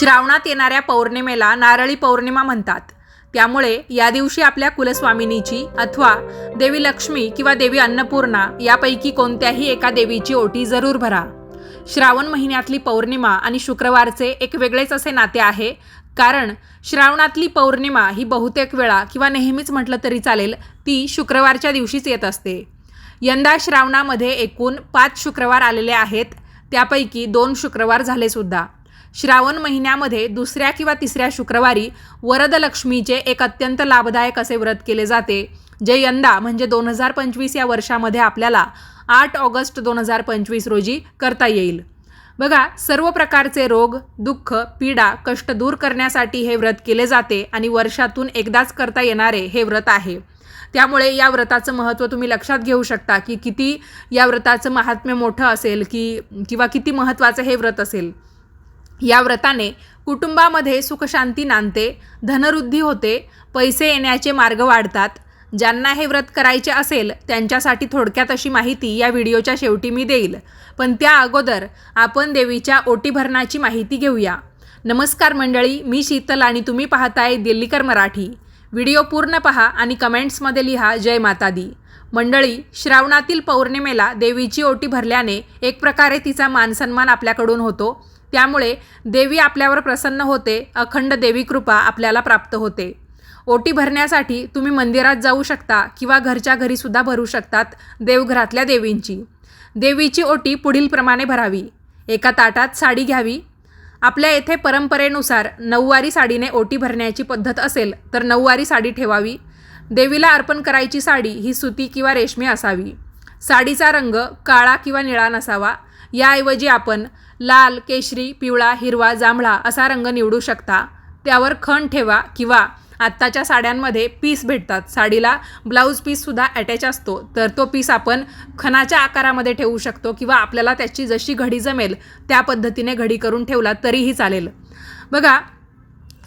श्रावणात येणाऱ्या पौर्णिमेला नारळी पौर्णिमा म्हणतात. त्यामुळे या दिवशी आपल्या कुलस्वामिनीची अथवा देवी लक्ष्मी किंवा देवी अन्नपूर्णा यापैकी कोणत्याही एका देवीची ओटी जरूर भरा. श्रावण महिन्यातली पौर्णिमा आणि शुक्रवारचे एक वेगळेच असे नाते आहे कारण श्रावणातली पौर्णिमा ही बहुतेक वेळा किंवा नेहमीच म्हटलं तरी चालेल ती शुक्रवारच्या दिवशीच येत असते. यंदा श्रावणामध्ये एकूण पाच शुक्रवार आलेले आहेत त्यापैकी दोन शुक्रवार झाले सुद्धा. श्रावण महिन्यामध्ये दुसऱ्या किंवा तिसऱ्या शुक्रवारी वरदलक्ष्मीचे एक अत्यंत लाभदायक असे व्रत केले जाते. जे यंदा म्हणजे दोन हजार पंचवीस या वर्षामध्ये आपल्याला आठ ऑगस्ट दोन हजार पंचवीस रोजी करता येईल. बघा सर्व प्रकारचे रोग दुःख पीडा कष्ट दूर करण्यासाठी हे व्रत केले जाते आणि वर्षातून एकदाच करता येणारे हे व्रत आहे. त्यामुळे या व्रताचं महत्त्व तुम्ही लक्षात घेऊ शकता की किती या व्रताचं महात्म्य मोठं असेल की किंवा किती महत्त्वाचं हे व्रत असेल. या व्रताने कुटुंबामध्ये सुखशांती नांदते धनवृद्धी होते पैसे येण्याचे मार्ग वाढतात. ज्यांना हे व्रत करायचे असेल त्यांच्यासाठी थोडक्यात अशी माहिती या व्हिडिओच्या शेवटी मी देईल. पण त्या अगोदर आपण देवीच्या ओटी भरणाची माहिती घेऊया. नमस्कार मंडळी मी शीतल आणि तुम्ही पाहताय दिल्लीकर मराठी. व्हिडिओ पूर्ण पहा आणि कमेंट्समध्ये लिहा जय माता दी मंडळी श्रावणातील पौर्णिमेला देवीची ओटी भरल्याने एक प्रकारे तिचा मानसन्मान आपल्याकडून होतो. त्यामुळे देवी आपल्यावर प्रसन्न होते अखंड देवी कृपा आपल्याला प्राप्त होते. ओटी भरण्यासाठी तुम्ही मंदिरात जाऊ शकता किंवा घरच्या घरीसुद्धा भरू शकतात देवघरातल्या देवींची. देवीची ओटी पुढीलप्रमाणे भरावी. एका ताटात साडी घ्यावी. आपल्या येथे परंपरेनुसार नऊवारी साडीने ओटी भरण्याची पद्धत असेल तर नऊवारी साडी ठेवावी. देवीला अर्पण करायची साडी ही सुती किंवा रेशमी असावी. साडीचा रंग काळा किंवा निळा नसावा. याऐवजी आपण लाल केशरी पिवळा हिरवा जांभळा असा रंग निवडू शकता. त्यावर खण ठेवा किंवा आत्ताच्या साड्यांमध्ये पीस भेटतात. साडीला ब्लाऊज पीससुद्धा अटॅच असतो. तर तो पीस आपण खणाच्या आकारामध्ये ठेवू शकतो किंवा आपल्याला त्याची जशी घडी जमेल त्या पद्धतीने घडी करून ठेवला तरीही चालेल. बघा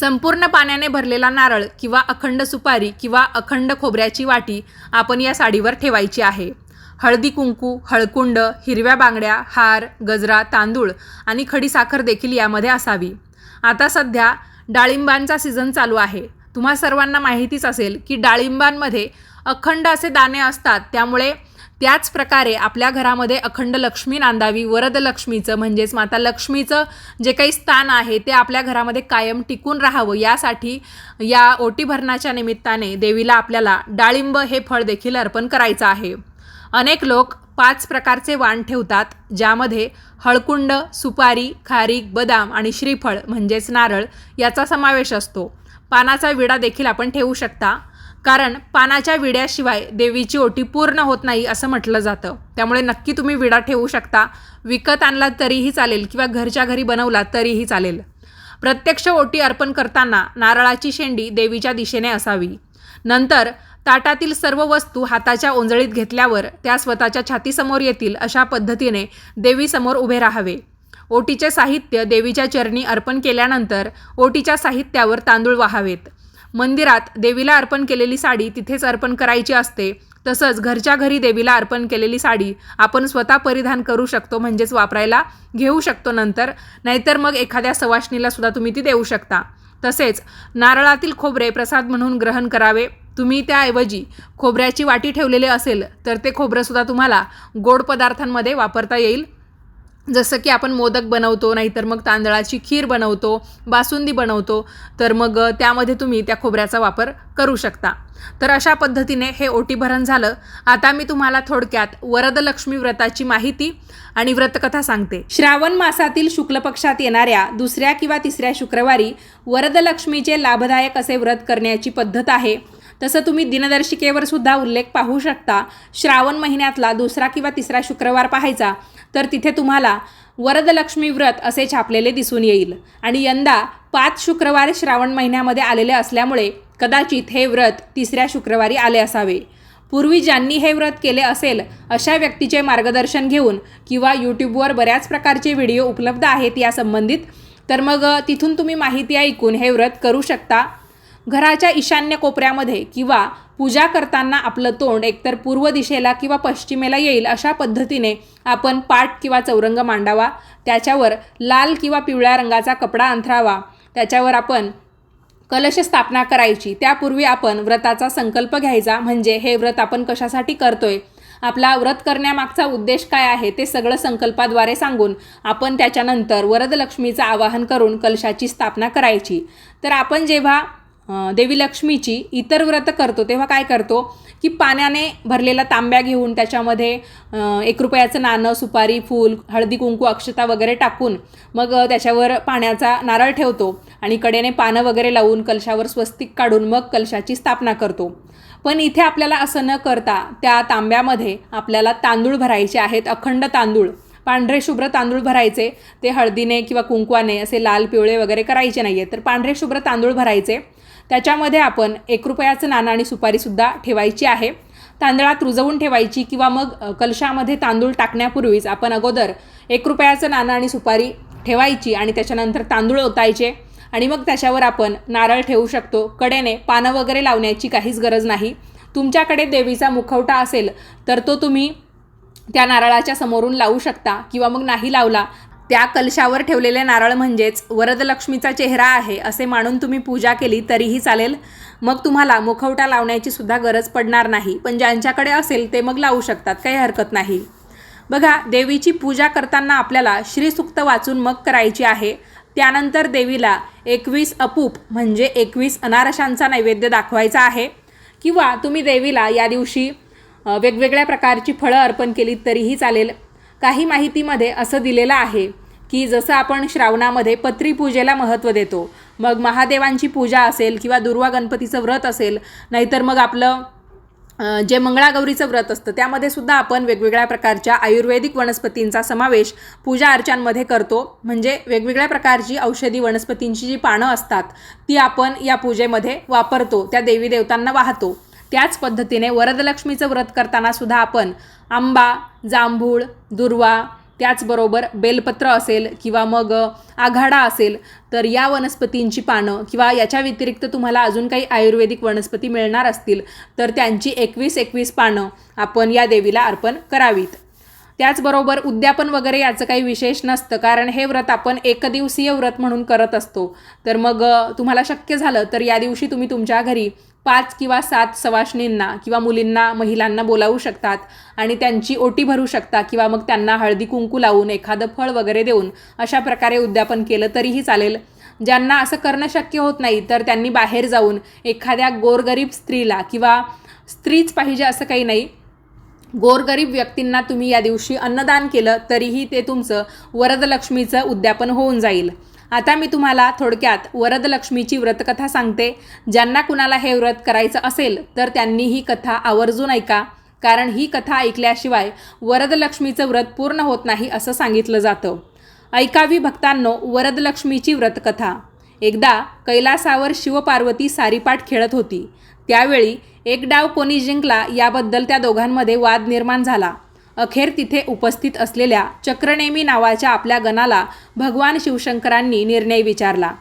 संपूर्ण पाण्याने भरलेला नारळ किंवा अखंड सुपारी किंवा अखंड खोबऱ्याची वाटी आपण या साडीवर ठेवायची आहे. हळदी कुंकू हळकुंड हिरव्या बांगड्या हार गजरा तांदूळ आणि खडीसाखर देखील यामध्ये असावी. आता सध्या डाळिंबांचा सीझन चालू आहे. तुम्हा सर्वांना माहितीच असेल की डाळिंबांमध्ये अखंड असे दाणे असतात. त्यामुळे त्याच प्रकारे आपल्या घरामध्ये अखंड लक्ष्मी नांदावी. वरद लक्ष्मीचं म्हणजेच माता लक्ष्मीचं जे काही स्थान आहे ते आपल्या घरामध्ये कायम टिकून राहावं. यासाठी या ओटी भरणाच्या निमित्ताने देवीला आपल्याला डाळिंब हे फळ देखील अर्पण करायचं आहे. अनेक लोक पाच प्रकारचे वाण ठेवतात ज्यामध्ये हळकुंड सुपारी खारीक बदाम आणि श्रीफळ म्हणजेच नारळ याचा समावेश असतो. पानाचा विडा देखील आपण ठेवू शकता कारण पानाच्या विड्याशिवाय देवीची ओटी पूर्ण होत नाही असं म्हटलं जातं. त्यामुळे नक्की तुम्ही विडा ठेवू शकता विकत आणला तरीही चालेल किंवा घरच्या घरी बनवला तरीही चालेल. प्रत्यक्ष ओटी अर्पण करताना नारळाची शेंडी देवीच्या दिशेने असावी. नंतर ताटातील सर्व वस्तू हाताच्या ओंजळीत घेतल्यावर त्या स्वतःच्या छातीसमोर येतील अशा पद्धतीने देवीसमोर उभे राहावे. ओटीचे साहित्य देवीच्या चरणी अर्पण केल्यानंतर ओटीच्या साहित्यावर तांदूळ वाहावेत. मंदिरात देवीला अर्पण केलेली साडी तिथेच अर्पण करायची असते. तसंच घरच्या घरी देवीला अर्पण केलेली साडी आपण स्वतः परिधान करू शकतो म्हणजेच वापरायला घेऊ शकतो नंतर नाहीतर मग एखाद्या सवाशणीला सुद्धा तुम्ही ती देऊ शकता. तसेच नारळातील खोबरे प्रसाद म्हणून ग्रहण करावे. तुम्ही त्याऐवजी खोबऱ्याची वाटी ठेवलेली असेल तर ते खोबरंसुद्धा तुम्हाला गोड पदार्थांमध्ये वापरता येईल. जसं की आपण मोदक बनवतो नाहीतर मग तांदळाची खीर बनवतो बासुंदी बनवतो तर मग त्यामध्ये तुम्ही त्या खोबऱ्याचा वापर करू शकता. तर अशा पद्धतीने हे ओटीभरण झालं. आता मी तुम्हाला थोडक्यात वरदलक्ष्मी व्रताची माहिती आणि व्रतकथा सांगते. श्रावण मासातील शुक्ल पक्षात येणाऱ्या दुसऱ्या किंवा तिसऱ्या शुक्रवारी वरदलक्ष्मीचे लाभदायक असे व्रत करण्याची पद्धत आहे. तसं तुम्ही दिनदर्शिकेवर सुद्धा उल्लेख पाहू शकता. श्रावण महिन्यातला दुसरा किंवा तिसरा शुक्रवार पाहायचा तर तिथे तुम्हाला वरदलक्ष्मी व्रत असे छापलेले दिसून येईल. आणि यंदा पाच शुक्रवार श्रावण महिन्यामध्ये आलेले असल्यामुळे कदाचित हे व्रत तिसऱ्या शुक्रवारी आले असावे. पूर्वी ज्यांनी हे व्रत केले असेल अशा व्यक्तीचे मार्गदर्शन घेऊन किंवा यूट्यूबवर बऱ्याच प्रकारचे व्हिडिओ उपलब्ध आहेत या संबंधित तर मग तिथून तुम्ही माहिती ऐकून हे व्रत करू शकता. घराच्या ईशान्य कोपऱ्यामध्ये किंवा पूजा करताना आपलं तोंड एकतर पूर्व दिशेला किंवा पश्चिमेला येईल अशा पद्धतीने आपण पाट किंवा चौरंग मांडावा. त्याच्यावर लाल किंवा पिवळ्या रंगाचा कपडा अंथरावा. त्याच्यावर आपण कलश स्थापना करायची. त्यापूर्वी आपण व्रताचा संकल्प घ्यायचा. म्हणजे हे व्रत आपण कशासाठी करतोय? आपला व्रत करण्यामागचा उद्देश काय आहे ते सगळं संकल्पाद्वारे सांगून आपण त्याच्यानंतर वरदलक्ष्मीचं आवाहन करून कलशाची स्थापना करायची. तर आपण जेव्हा देवी लक्ष्मीची इतर व्रत करतो तेव्हा काय करतो की पाण्याने भरलेला तांब्या घेऊन त्याच्यामध्ये एक रुपयाचं नाणं सुपारी फूल हळदी कुंकू अक्षता वगैरे टाकून मग त्याच्यावर पाण्याचा नारळ ठेवतो आणि कडेने पानं वगैरे लावून कलशावर स्वस्तिक काढून मग कलशाची स्थापना करतो. पण इथे आपल्याला असं न करता त्या तांब्यामध्ये आपल्याला तांदूळ भरायचे आहेत अखंड तांदूळ. पांढरे शुभ्र तांदूळ भरायचे ते हळदीने किंवा कुंकवाने असे लाल पिवळे वगैरे करायचे नाही आहेत तर पांढरे शुभ्र तांदूळ भरायचे. त्याच्यामध्ये आपण एक रुपयाचं नाणं आणि सुपारीसुद्धा ठेवायची आहे. तांदळात रुजवून ठेवायची किंवा मग कलशामध्ये तांदूळ टाकण्यापूर्वीच आपण अगोदर एक रुपयाचं नाणं आणि सुपारी ठेवायची आणि त्याच्यानंतर तांदूळ ओतायचे आणि मग त्याच्यावर आपण नारळ ठेवू शकतो. कडेने पानं वगैरे लावण्याची काहीच गरज नाही. तुमच्याकडे देवीचा मुखवटा असेल तर तो तुम्ही त्या नारळाच्या समोरून लावू शकता किंवा मग नाही लावला त्या कलशावर ठेवलेले नारळ म्हणजेच वरदलक्ष्मीचा चेहरा आहे असे मानून तुम्ही पूजा केली तरीही चालेल. मग तुम्हाला मुखवटा लावण्याची सुद्धा गरज पडणार नाही पण ज्यांच्याकडे असेल ते मग लावू शकतात काही हरकत नाही. बघा देवीची पूजा करताना आपल्याला श्रीसुक्त वाचून मग करायची आहे. त्यानंतर देवीला एकवीस अपूप म्हणजे एकवीस अनारशांचा नैवेद्य दाखवायचा आहे. किंवा तुम्ही देवीला या दिवशी वेगवेगळ्या प्रकारची फळं अर्पण केली तरीही चालेल. काही माहितीमध्ये असं दिलेलं आहे की जसं आपण श्रावणामध्ये पत्री पूजेला महत्त्व देतो मग महादेवांची पूजा असेल किंवा दुर्वा गणपतीचं व्रत असेल नाहीतर मग आपलं जे मंगळागौरीचं व्रत असतं त्यामध्ये सुद्धा आपण वेगवेगळ्या प्रकारच्या आयुर्वेदिक वनस्पतींचा समावेश पूजा अर्चांमध्ये करतो. म्हणजे वेगवेगळ्या प्रकारची औषधी वनस्पतींची जी पानं असतात ती आपण या पूजेमध्ये वापरतो त्या देवी देवतांना वाहतो. त्याच पद्धतीने वरदलक्ष्मीचं व्रत करताना सुद्धा आपण आंबा जांभूळ दुर्वा त्याचबरोबर बेलपत्र असेल किंवा मग आघाडा असेल तर या वनस्पतींची पानं किंवा याच्या व्यतिरिक्त तुम्हाला अजून काही आयुर्वेदिक वनस्पती मिळणार असतील तर त्यांची एकवीस एकवीस पानं आपण या देवीला अर्पण करावीत. त्याचबरोबर उद्यापन वगैरे याचं काही विशेष नसतं कारण हे व्रत आपण एकदिवसीय व्रत म्हणून करत असतो. तर मग तुम्हाला शक्य झालं तर या दिवशी तुम्ही तुमच्या घरी पाच किंवा सात सवाशणींना किंवा मुलींना महिलांना बोलावू शकतात आणि त्यांची ओटी भरू शकता किंवा मग त्यांना हळदी कुंकू लावून एखादं फळ वगैरे देऊन अशा प्रकारे उद्यापन केलं तरीही चालेल. ज्यांना असं करणं शक्य होत नाही तर त्यांनी बाहेर जाऊन एखाद्या गोरगरीब स्त्रीला किंवा स्त्रीच पाहिजे असं काही नाही. गोरगरीब व्यक्तींना तुम्ही या दिवशी अन्नदान केलं तरीही ते तुमचं वरदलक्ष्मीचं उद्यापन होऊन जाईल. आता मी तुम्हाला थोडक्यात वरदलक्ष्मीची व्रतकथा सांगते. ज्यांना कुणाला हे व्रत करायचं असेल तर त्यांनी ही कथा आवर्जून ऐका. कारण ही कथा ऐकल्याशिवाय वरदलक्ष्मीचं व्रत पूर्ण होत नाही असं सांगितलं जातं. ऐकावी भक्तांनो वरदलक्ष्मीची व्रतकथा. एकदा कैलासावर शिवपार्वती सारीपाठ खेळत होती. त्यावेळी एक डाव कोणी जिंकला याबद्दल त्या दोघांमध्ये वाद निर्माण झाला. अखेर तिथे उपस्थित असलेल्या चक्रनेमी नावाच्या आपल्या गणाला भगवान शिवशंकरांनी निर्णय विचारला.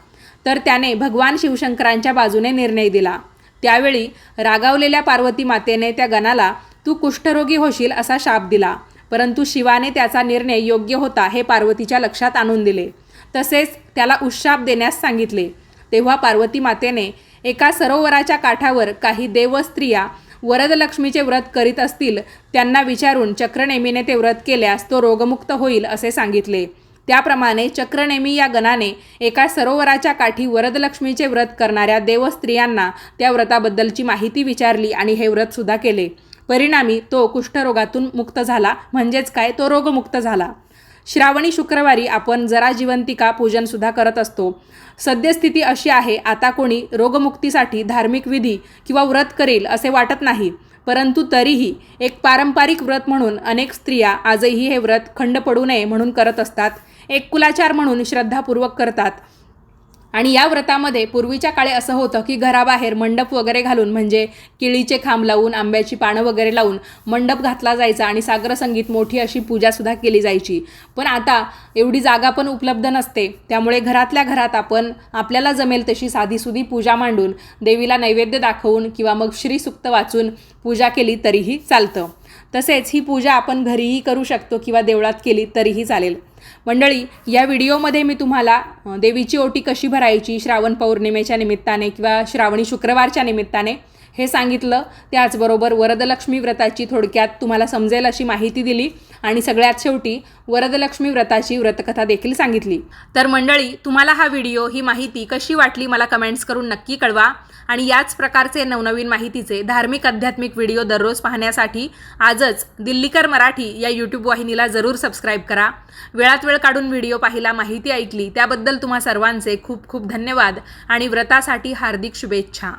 तर त्याने भगवान शिवशंकरांच्या बाजूने निर्णय दिला. त्यावेळी रागावलेल्या पार्वती मातेने त्या गणाला तू कुष्ठरोगी होशील असा शाप दिला. परंतु शिवाने त्याचा निर्णय योग्य होता हे पार्वतीच्या लक्षात आणून दिले. तसेच त्याला उशाप देण्यास सांगितले. तेव्हा पार्वती मातेने एका सरोवराच्या काठावर काही देवस्त्रिया वरदलक्ष्मीचे व्रत करीत असतील त्यांना विचारून चक्रनेमीने ते व्रत केल्यास तो रोगमुक्त होईल असे सांगितले. त्याप्रमाणे चक्रनेमी या गणाने एका सरोवराच्या काठी वरदलक्ष्मीचे व्रत करणाऱ्या देवस्त्रियांना त्या व्रताबद्दलची माहिती विचारली आणि हे व्रतसुद्धा केले. परिणामी तो कुष्ठरोगातून मुक्त झाला. म्हणजेच काय? तो रोगमुक्त झाला. श्रावणी शुक्रवारी आपण जरा जिवंतिका पूजनसुद्धा करत असतो. सद्यस्थिती अशी आहे आता कोणी रोगमुक्तीसाठी धार्मिक विधी किंवा व्रत करेल असे वाटत नाही. परंतु तरीही एक पारंपरिक व्रत म्हणून अनेक स्त्रिया आजही हे व्रत खंड पडू नये म्हणून करत असतात. एक कुलाचार म्हणून श्रद्धापूर्वक करतात. आणि या व्रतामध्ये पूर्वीच्या काळी असं होतं की घराबाहेर मंडप वगैरे घालून म्हणजे केळीचे खांब लावून आंब्याची पानं वगैरे लावून मंडप घातला जायचा आणि सागर संगीत मोठी अशी पूजासुद्धा केली जायची. पण आता एवढी जागा पण उपलब्ध नसते. त्यामुळे घरातल्या घरात आपण आपल्याला जमेल तशी साधीसुधी पूजा मांडून देवीला नैवेद्य दाखवून किंवा मग श्रीसुक्त वाचून पूजा केली तरीही चालतं. तसेच ही पूजा आपण घरीही करू शकतो किंवा देवळात केली तरीही चालेल. मंडळी या व्हिडिओमध्ये मी तुम्हाला देवीची ओटी कशी भरायची श्रावण पौर्णिमेच्या निमित्ताने किंवा श्रावणी शुक्रवारच्या निमित्ताने हे सांगितलं. त्याचबरोबर वरदलक्ष्मी व्रताची थोडक्यात तुम्हाला समजेल अशी माहिती दिली आणि सगळ्यात शेवटी वरदलक्ष्मी व्रताची व्रतकथा देखील सांगितली. तर मंडळी तुम्हाला हा व्हिडिओ ही माहिती कशी वाटली मला कमेंट्स करून नक्की कळवा आणि याच प्रकारचे नवनवीन माहितीचे धार्मिक आध्यात्मिक व्हिडिओ दररोज पाहण्यासाठी आजच दिल्लीकर मराठी या यूट्यूब वाहिनीला जरूर सबस्क्राईब करा. वेळात वेळ काढून व्हिडिओ पाहिला माहिती ऐकली त्याबद्दल तुम्हा सर्वांचे खूप खूप धन्यवाद आणि व्रतासाठी हार्दिक शुभेच्छा.